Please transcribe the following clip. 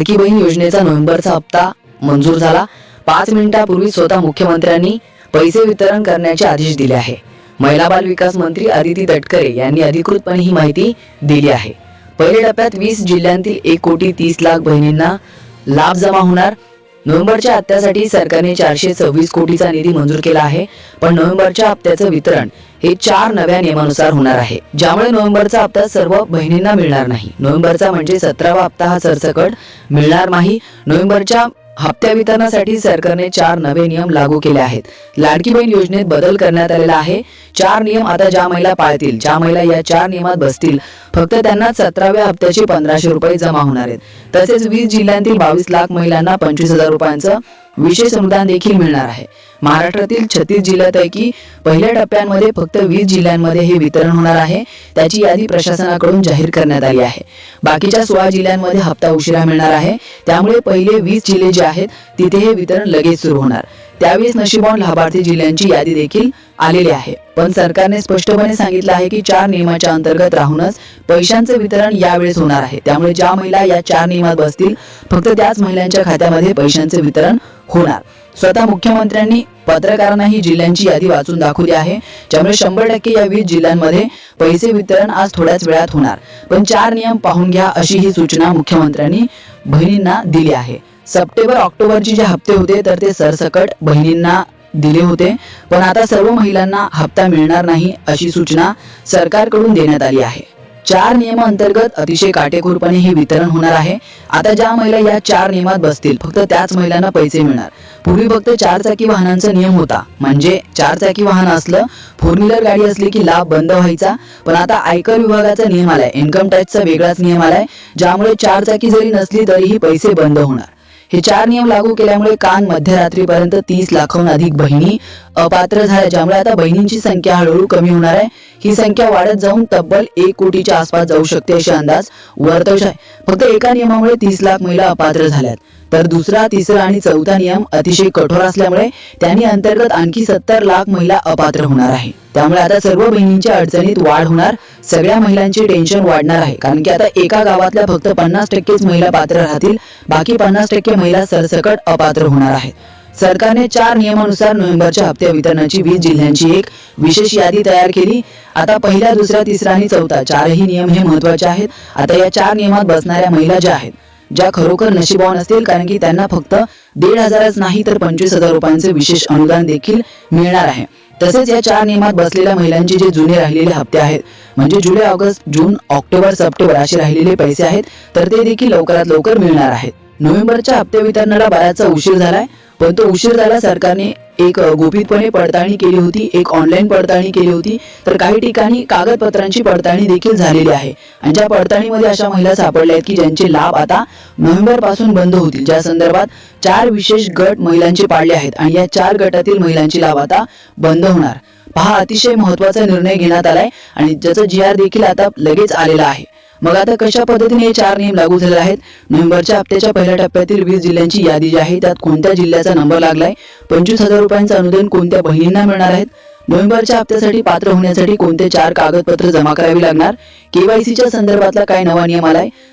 लाडकी बहीण योजनेचा नोव्हेंबरचा हप्ता मंजूर झाला. पाच मिनिटापूर्वी स्वतः मुख्यमंत्र्यांनी पैसे वितरण करण्याचे आदेश दिले आहे. महिला बाल विकास मंत्री आदिती तटकरे यांनी अधिकृतपणे ही माहिती दिली आहे. पहिल्या टप्प्यात वीस जिल्ह्यांतील एक कोटी तीस लाख बहिणींना लाभ जमा होणार. नोव्हेंबरच्या हप्त्यासाठी सरकारने चारशे सव्वीस कोटीचा निधी मंजूर केला आहे. पण नोव्हेंबरच्या हप्त्याचं वितरण हे चार नव्या नियमानुसार होणार आहे. ज्यामुळे नोव्हेंबरचा हप्ता सर्व बहिणींना मिळणार नाही. नोव्हेंबरचा म्हणजे सतरावा हप्ता हा सरसकट मिळणार नाही. नोव्हेंबरच्या हप्त्या वितरणासाठी सरकारने चार नवे नियम लागू केले आहेत. लाडकी बहीण योजनेत बदल करण्यात आलेला आहे. चार नियम आता ज्या महिला पाळतील ज्या महिला या चार नियमात बसतील फक्त त्यांना सतराव्या हप्त्याचे पंधराशे रुपये जमा होणार आहेत. तसेच वीस जिल्ह्यांतील बावीस लाख महिलांना पंचवीस हजार रुपयांचं विशेष अनुदान देखील मिळणार आहे. महाराष्ट्रातील छत्तीस जिल्ह्यापैकी पहिल्या टप्प्यांमध्ये फक्त वीस जिल्ह्यांमध्ये हे वितरण होणार आहे. त्याची यादी प्रशासनाकडून जाहीर करण्यात आली आहे. बाकीच्या सोळा जिल्ह्यांमध्ये हप्ता उशिरा मिळणार आहे. त्यामुळे पहिले वीस जिल्हे जे आहेत तिथे हे वितरण लगेच सुरू होणार. त्यावेळेस नशिबान लाभार्थी जिल्ह्यांची यादी देखील आलेली आहे. पण सरकारने स्पष्टपणे सांगितलं आहे की चार नियमाच्या अंतर्गत राहूनच पैशांचे वितरण यावेळेस होणार आहे. त्यामुळे ज्या महिला या चार नियमात बसतील फक्त त्याच महिलांच्या खात्यामध्ये पैशांचे वितरण होणार. स्वतः मुख्यमंत्र्यांनी पत्रकारांना ही जिल्ह्यांची यादी वाचून दाखवली आहे. ज्यामुळे शंभर टक्के या वीस जिल्ह्यांमध्ये पैसे वितरण आज थोड्याच वेळात होणार. पण चार नियम पाहून घ्या अशी ही सूचना मुख्यमंत्र्यांनी बहिणींना दिली आहे. सप्टेंबर ऑक्टोबरचे जे हप्ते होते तर ते सरसकट बहिणींना दिले होते. पण आता सर्व महिलांना हप्ता मिळणार नाही अशी सूचना सरकारकडून देण्यात आली आहे. चार नियमांतर्गत अतिशय काटेकोरपणे हे वितरण होणार आहे. आता ज्या महिला या चार नियमात बसतील फक्त त्याच महिलांना पैसे मिळणार. पूर्वी फक्त चार चाकी वाहनांचा नियम होता. म्हणजे चार चाकी वाहन असलं फोर व्हीलर गाडी असली की लाभ बंद व्हायचा. पण आता आयकर विभागाचा नियम आलाय इन्कम टॅक्सचा वेगळाच नियम आलाय ज्यामुळे चार चाकी जरी नसली तरीही पैसे बंद होणार. हे चार नियम लागू केल्यामुळे कान मध्यरात्रीपर्यंत तीस लाखाहून अधिक बहिणी अपात्र झाल्या ज्यामुळे आता बहिणींची संख्या हळूहळू कमी होणार आहे. ही संख्या वाढत जाऊन तब्बल एक कोटीच्या आसपास जाऊ शकते असे अंदाज वर्तवश आहे फक्त एका नियमामुळे तीस लाख महिला अपात्र झाल्यात. तर दुसरा तिसरा आणि चौथा नियम अतिशय कठोर असल्यामुळे त्यांनी अंतर्गत आणखी सत्तर लाख महिला अपात्र होणार आहे. त्यामुळे आता सर्व बहिणींच्या अडचणीत वाढ होणार सगळ्या महिलांचे टेन्शन वाढणार आहे. कारण की आता एका गावातल्या फक्त पन्नास टक्केच महिला पात्र राहतील बाकी पन्नास टक्के महिला सरसकट अपात्र होणार आहेत. सरकारने चार नियमानुसार नोव्हेंबरच्या हप्ते वितरणाची वीस जिल्ह्यांची एक विशेष यादी तयार केली. आता पहिला दुसरा तिसरा आणि चौथा चारही नियम हे महत्त्वाचे आहेत. आता या चार नियमात बसणाऱ्या महिला ज्या आहेत ज्या खरोखर नशिबवान असतील कारण की त्यांना फक्त दीड हजारच नाही तर पंचवीस हजार रुपयांचे विशेष अनुदान देखील मिळणार आहे. तसेच या चार नियमात बसलेल्या महिलांचे जे जुने राहिलेले हप्ते आहेत म्हणजे जुलै ऑगस्ट जून ऑक्टोबर सप्टेंबर असे राहिलेले पैसे आहेत तर ते देखील लवकरात लवकर मिळणार आहेत. नोव्हेंबरच्या हप्ते वितरणाला बराचसा उशीर झालाय पण तो उशीर झाला सरकारने एक गोपितपणे पडताळणी केली होती एक ऑनलाईन पडताळणी केली होती. तर काही ठिकाणी कागदपत्रांची पडताळणी देखील झालेली आहे. आणि ज्या पडताळणीमध्ये अशा महिला सापडल्या आहेत की ज्यांचे लाभ आता नोव्हेंबरपासून बंद होतील. ज्या संदर्भात चार विशेष गट महिलांचे पाडले आहेत आणि या चार गटातील महिलांचे लाभ आता बंद होणार. पहा अतिशय महत्त्वाचा निर्णय घेण्यात आलाय आणि ज्याचा जी आर देखील आता लगेच आलेला आहे. मग आता कशा पद्धतीने हे चार नियम लागू झाले आहेत? नोव्हेंबरच्या हप्त्याच्या पहिल्या टप्प्यातील वीस जिल्ह्यांची यादी जी आहे त्यात कोणत्या जिल्ह्याचा नंबर लागलाय? पंचवीस हजार रुपयांचं अनुदान कोणत्या बहिणींना मिळणार आहेत? नोव्हेंबरच्या हप्त्यासाठी पात्र होण्यासाठी कोणते चार कागदपत्र जमा करावी लागणार? केवायसीच्या संदर्भातला काय नवा नियम आलाय.